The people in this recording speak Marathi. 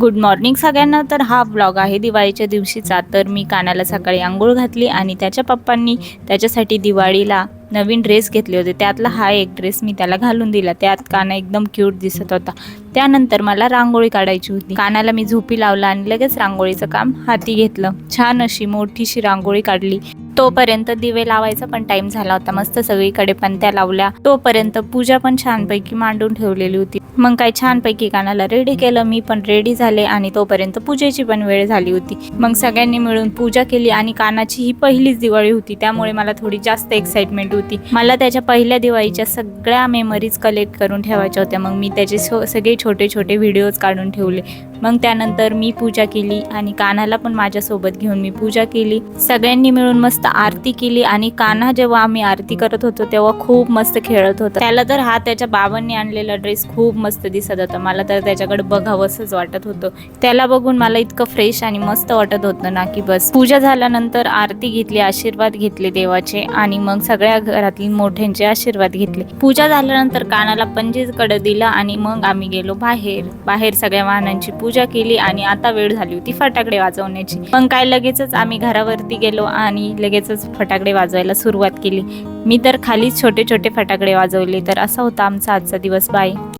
गुड मॉर्निंग सगळ्यांना. तर हा ब्लॉग आहे दिवाळीच्या दिवशीचा. तर मी कानाला सकाळी आंघोळ घातली आणि त्याच्या पप्पांनी त्याच्यासाठी दिवाळीला नवीन ड्रेस घेतले होते. त्यातला हा एक ड्रेस मी त्याला घालून दिला. त्यात काना एकदम क्यूट दिसत होता. त्यानंतर मला रांगोळी काढायची होती. कानाला मी झोपी लावला आणि लगेच रांगोळीचं काम हाती घेतलं. छान अशी मोठीशी रांगोळी काढली. तोपर्यंत दिवे लावायचा पण टाइम झाला होता मस्त सगळीकडे पण त्या लावल्या. तोपर्यंत पूजा पण छानपैकी मांडून ठेवलेली होती. मग काय छानपैकी कानाला रेडी केलं मी पण रेडी झाले आणि तोपर्यंत पूजेची पण वेळ झाली होती. मग सगळ्यांनी मिळून पूजा केली आणि कानाची ही पहिलीच दिवाळी होती त्यामुळे मला थोडी जास्त एक्साइटमेंट होती. मला त्याच्या पहिल्या दिवाळीच्या सगळ्या मेमरीज कलेक्ट करून ठेवायच्या होत्या. मग मी त्याचे सगळे छोटे छोटे व्हिडिओज काढून ठेवले. मग त्यानंतर मी पूजा केली आणि कानाला पण माझ्यासोबत घेऊन मी पूजा केली. सगळ्यांनी मिळून मस्त आरती केली आणि कान्हा जेव्हा आम्ही आरती करत होतो तेव्हा खूप मस्त खेळत होता. त्याला तर हा त्याच्या बाबांनी आणलेला ड्रेस खूप मस्त दिसत होता. मला तर त्याच्याकडे बघावंसंच वाटत होतं. त्याला बघून मला इतकं फ्रेश आणि मस्त वाटत होतं ना की बस. पूजा झाल्यानंतर आरती घेतली आशीर्वाद घेतले देवाचे आणि मग सगळ्या घरातील मोठ्यांचे आशीर्वाद घेतले. पूजा झाल्यानंतर कानाला पंजीकडे दिला आणि मग आम्ही गेलो बाहेर. बाहेर सगळ्या वाहनांची पूजा केली आणि आता वेळ झाली होती फटाकडे वाजवण्याची. मग काय लगेचच आम्ही घरावरती गेलो आणि लगेचच फटाकडे वाजवायला सुरुवात केली. मी तर खालीच छोटे छोटे फटाकडे वाजवले तर असा होता आमचा आजचा दिवस. बाय.